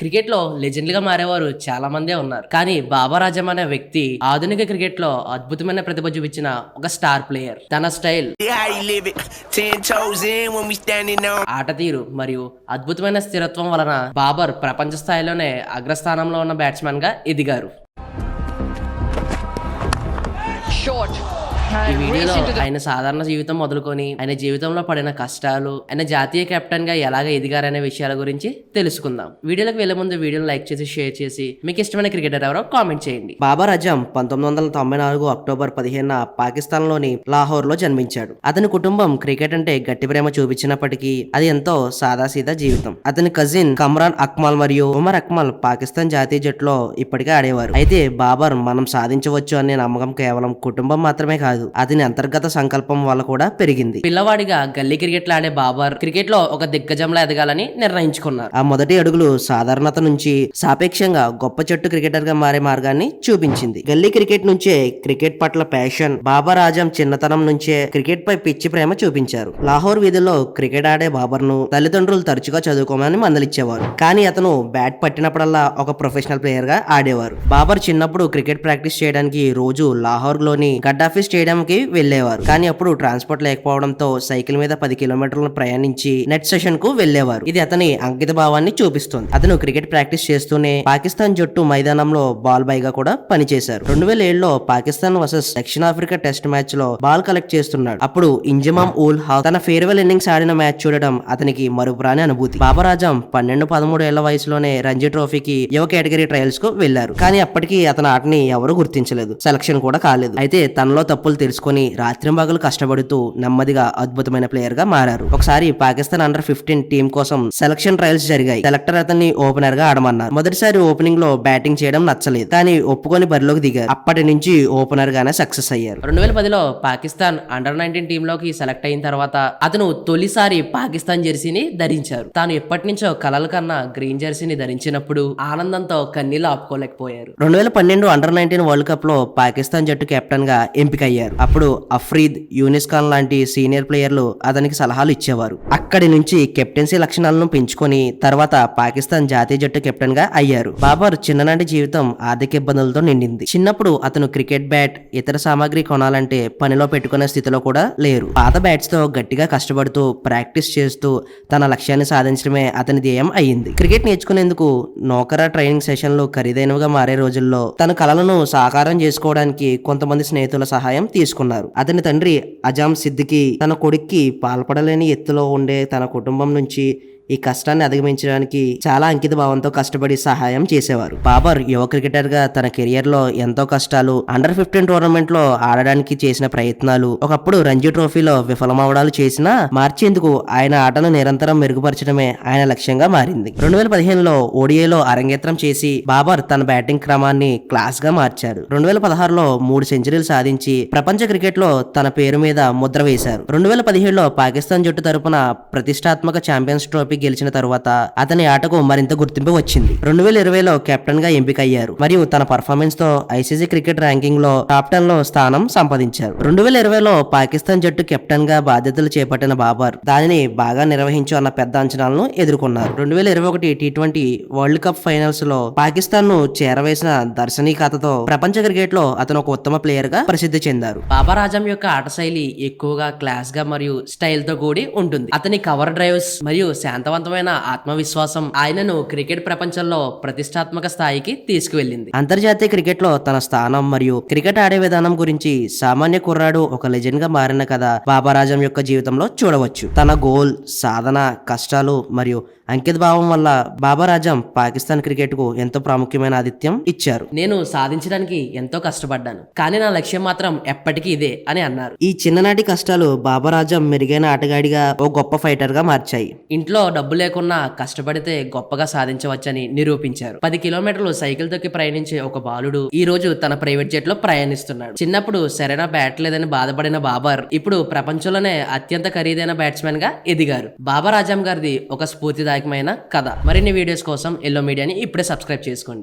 క్రికెట్లో లెజెండ్లుగా మారేవారు చాలా మందే ఉన్నారు కానీ బాబర్ ఆజం అనే వ్యక్తి ఆధునిక క్రికెట్లో అద్భుతమైన ప్రతిభ చూపించిన ఒక స్టార్ ప్లేయర్ తన స్టైల్. ఆట తీరు మరియు అద్భుతమైన స్థిరత్వం వలన బాబర్ ప్రపంచ స్థాయిలోనే అగ్రస్థానంలో ఉన్న బ్యాట్స్మెన్గా ఎదిగారు. ఈ వీడియోలో ఆయన సాధారణ జీవితం మొదలుకొని ఆయన జీవితంలో పడిన కష్టాలు ఆయన జాతీయ కెప్టెన్గా ఎలాగ ఎదిగారనే విషయాల గురించి తెలుసుకుందాం. వీడియోలకు వెళ్ళే ముందు వీడియోని లైక్ చేసి షేర్ చేసి మీకు ఇష్టమైన క్రికెటర్ ఎవరో కామెంట్ చేయండి. బాబర్ అజం పంతొమ్మిది వందల తొంభై నాలుగు అక్టోబర్ పదిహేను పాకిస్తాన్లోని లాహోర్లో జన్మించాడు. అతని కుటుంబం క్రికెట్ అంటే గట్టి ప్రేమ చూపించినప్పటికీ అది ఎంతో సాదాసీదా జీవితం. అతని కజిన్ కమ్రాన్ అక్మల్ మరియు ఉమర్ అక్మల్ పాకిస్తాన్ జాతీయ జట్టులో ఇప్పటికే ఆడేవారు. అయితే బాబర్ మనం సాధించవచ్చు అనే నమ్మకం కేవలం కుటుంబం మాత్రమే కాదు అతని అంతర్గత సంకల్పం వల్ల కూడా పెరిగింది. పిల్లవాడిగా గల్లీ క్రికెట్ ఆడే బాబర్ క్రికెట్లో ఒక దిగ్గజంలా ఎదగాలని నిర్ణయించుకున్నారు. ఆ మొదటి అడుగులు సాధారణత నుంచి సాపేక్షంగా గొప్ప చెట్టు క్రికెటర్గా మారే మార్గాన్ని చూపించింది. గల్లీ క్రికెట్ నుంచే క్రికెట్ పట్ల ప్యాషన్ బాబర్ ఆజం చిన్నతనం నుంచే క్రికెట్ పై పిచ్చి ప్రేమ చూపించారు. లాహోర్ వీధిలో క్రికెట్ ఆడే బాబర్ను తల్లిదండ్రులు తరచుగా చదువుకోమని మందలిచ్చేవారు. కానీ అతను బ్యాట్ పట్టినప్పుడల్లా ఒక ప్రొఫెషనల్ ప్లేయర్గా ఆడేవారు. బాబర్ చిన్నప్పుడు క్రికెట్ ప్రాక్టీస్ చేయడానికి రోజు లాహోర్లోని గడ్డాఫీ స్టేడియం కి వెళ్ళేవారు కానీ అప్పుడు ట్రాన్స్పోర్ట్ లేకపోవడంతో సైకిల్ మీద పది కిలోమీటర్లను ప్రయాణించి నెట్ సెషన్కు వెళ్ళేవారు ఇది అతని అంకిత భావాన్ని చూపిస్తుంది. అతను క్రికెట్ ప్రాక్టీస్ చేస్తూనే పాకిస్తాన్ జట్టు మైదానంలో బాల్ బైగా కూడా పనిచేశారు. రెండు వేల ఏడులో పాకిస్తాన్ వర్సెస్ దక్షిణాఫ్రికా టెస్ట్ మ్యాచ్లో బాల్ కలెక్ట్ చేస్తున్నాడు. అప్పుడు ఇంజమామ్ ఊల్ హాక్ తన ఫేర్వెల్ ఇన్నింగ్స్ ఆడిన మ్యాచ్ చూడడం అతనికి మరుపురాని అనుభూతి. బాబరాజం పన్నెండు పదమూడు ఏళ్ళ వయసులోనే రంజీ ట్రోఫీకి యువ కేటగిరీ ట్రయల్స్కు వెళ్ళారు కానీ అప్పటికి అతని ఆటని ఎవరు గుర్తించలేదు. సెలక్షన్ కూడా కాలేదు. అయితే తనలో తప్పులు తెలుసుకొని రాత్రింబగలు కష్టపడుతూ నెమ్మదిగా అద్భుతమైన ప్లేయర్గా మారారు. ఒకసారి పాకిస్తాన్ అండర్ ఫిఫ్టీన్ టీం కోసం సెలక్షన్ ట్రయల్స్ జరిగాయి. సెలెక్టర్ అతన్ని ఓపెనర్గా ఆడమన్నారు. మొదటిసారి ఓపెనింగ్లో బ్యాటింగ్ చేయడం నచ్చలేదు. కానీ ఒప్పుకొని బరిలోకి దిగారు. అప్పటి నుంచి ఓపెనర్ గానే సక్సెస్ అయ్యారు. రెండు వేల పదిలో పాకిస్తాన్ అండర్ నైన్టీన్ టీమ్లోకి సెలెక్ట్ అయిన తర్వాత అతను తొలిసారి పాకిస్తాన్ జెర్సీని ధరించారు. తాను ఎప్పటి నుంచో కలల కన్నా గ్రీన్ జెర్సీని ధరించినప్పుడు ఆనందంతో కన్నీళ్ళు ఆపుకోలేకపోయారు. రెండు వేల పన్నెండు అండర్ నైన్టీన్ వరల్డ్ కప్లో పాకిస్తాన్ జట్టు కెప్టెన్గా ఎంపికయ్యారు. అప్పుడు అఫ్రీద్ యూనిస్ ఖాన్ లాంటి సీనియర్ ప్లేయర్లు అతనికి సలహాలు ఇచ్చేవారు. అక్కడి నుంచి కెప్టెన్సీ లక్షణాలను పెంచుకొని తర్వాత పాకిస్తాన్ జాతీయ జట్టు కెప్టెన్గా అయ్యారు. బాబర్ చిన్ననాటి జీవితం ఆర్థిక ఇబ్బందులతో నిండింది. చిన్నప్పుడు అతను క్రికెట్ బ్యాట్ ఇతర సామాగ్రి కొనాలంటే పనిలో పెట్టుకునే స్థితిలో కూడా లేరు. పాత బ్యాట్స్తో గట్టిగా కష్టపడుతూ ప్రాక్టీస్ చేస్తూ తన లక్ష్యాన్ని సాధించడమే అతని ధ్యేయం అయ్యింది. క్రికెట్ నేర్చుకునేందుకు నౌకరా ట్రైనింగ్ సెషన్లు ఖరీదైనవిగా మారే రోజుల్లో తన కలలను సాకారం చేసుకోవడానికి కొంతమంది స్నేహితుల సహాయం తీసుకున్నారు. అతని తండ్రి అజాం సిద్దికి తన కొడుక్కి పాల్పడలేని ఎత్తులో ఉండే తన కుటుంబం నుంచి ఈ కష్టాన్ని అధిగమించడానికి చాలా అంకిత భావంతో కష్టపడి సహాయం చేసేవారు. బాబర్ యువ క్రికెటర్గా తన కెరియర్లో ఎంతో కష్టాలు అండర్ ఫిఫ్టీన్ టోర్నమెంట్లో ఆడడానికి చేసిన ప్రయత్నాలు ఒకప్పుడు రంజీ ట్రోఫీలో విఫలమవడాలు చేసినా మార్చేందుకు ఆయన ఆటను నిరంతరం మెరుగుపరచడమే ఆయన లక్ష్యంగా మారింది. రెండు వేల పదిహేనులో ఓడిఏలో అరంగేత్రం చేసి బాబర్ తన బ్యాటింగ్ క్రమాన్ని క్లాస్గా మార్చారు. రెండు వేల పదహారులో మూడు సెంచరీలు సాధించి ప్రపంచ క్రికెట్లో తన పేరు మీద ముద్ర వేశారు. రెండు వేల పదిహేడులో పాకిస్తాన్ జట్టు తరపున ప్రతిష్టాత్మక ఛాంపియన్స్ ట్రోఫీ గెలిచిన తర్వాత అతని ఆటకు మరింత గుర్తింపు వచ్చింది. రెండు వేల ఇరవైలో కెప్టెన్గా ఎంపికయ్యారు. మరియు తన పర్ఫార్మెన్స్తో ఐసీసీ క్రికెట్ ర్యాంకింగ్లో టాప్ టెన్లో స్థానం సంపాదించారు. రెండు వేల ఇరవైలో పాకిస్తాన్ జట్టు కెప్టెన్గా బాధ్యతలు చేపట్టిన బాబర్ దానిని బాగా నిర్వహించు అన్న పెద్ద అంచనాలను ఎదుర్కొన్నారు. రెండు వేల ఇరవై ఒకటి టీ ట్వంటీ వరల్డ్ కప్ ఫైనల్స్లో పాకిస్తాన్ను చేరవేసిన దర్శనీకతతో ప్రపంచ క్రికెట్లో అతను ఒక ఉత్తమ ప్లేయర్గా ప్రసిద్ధి చెందారు. బాబర్ ఆజం యొక్క ఆట శైలి ఎక్కువగా క్లాస్గా మరియు స్టైల్తో కూడి ఉంటుంది. అతని కవర్ డ్రైవ్స్ మరియు శాంతవంతమైన ఆత్మవిశ్వాసం ఆయనను క్రికెట్ ప్రపంచంలో ప్రతిష్టాత్మక స్థాయికి తీసుకువెళ్ళింది. అంతర్జాతీయ క్రికెట్లో తన స్థానం మరియు క్రికెట్ ఆడే విధానం గురించి సామాన్య కుర్రాడు ఒక లెజెండ్గా మారిన కథ బాబారాజం యొక్క జీవితంలో చూడవచ్చు. తన గోల్ సాధన కష్టాలు మరియు అంకిత భావం వల్ల బాబారాజం పాకిస్తాన్ క్రికెట్కు ఎంతో ప్రాముఖ్యమైన ఆతిథ్యం ఇచ్చారు. నేను సాధించడానికి ఎంతో కష్టపడ్డాను కానీ నా లక్ష్యం మాత్రం ఎప్పటికీ ఇదే అని అన్నారు. ఈ చిన్ననాటి కష్టాలు బాబారాజం మెరుగైన ఆటగాడిగా ఓ గొప్ప ఫైటర్గా మార్చాయి. ఇంట్లో డబ్బు లేకున్నా కష్టపడితే గొప్పగా సాధించవచ్చని నిరూపించారు. పది కిలోమీటర్లు సైకిల్ తొక్కి ప్రయాణించే ఒక బాలుడు ఈ రోజు తన ప్రైవేట్ జెట్లో ప్రయాణిస్తున్నాడు. చిన్నప్పుడు సరైన బ్యాట్ లేదని బాధపడిన బాబర్ ఇప్పుడు ప్రపంచంలోనే అత్యంత ఖరీదైన బ్యాట్స్మెన్గా ఎదిగారు. బాబర్ ఆజం గారిది ఒక స్ఫూర్తిదాయకమైన కథ. మరిన్ని వీడియోస్ కోసం ఎల్లో మీడియాని ఇప్పుడే సబ్స్క్రైబ్ చేసుకోండి.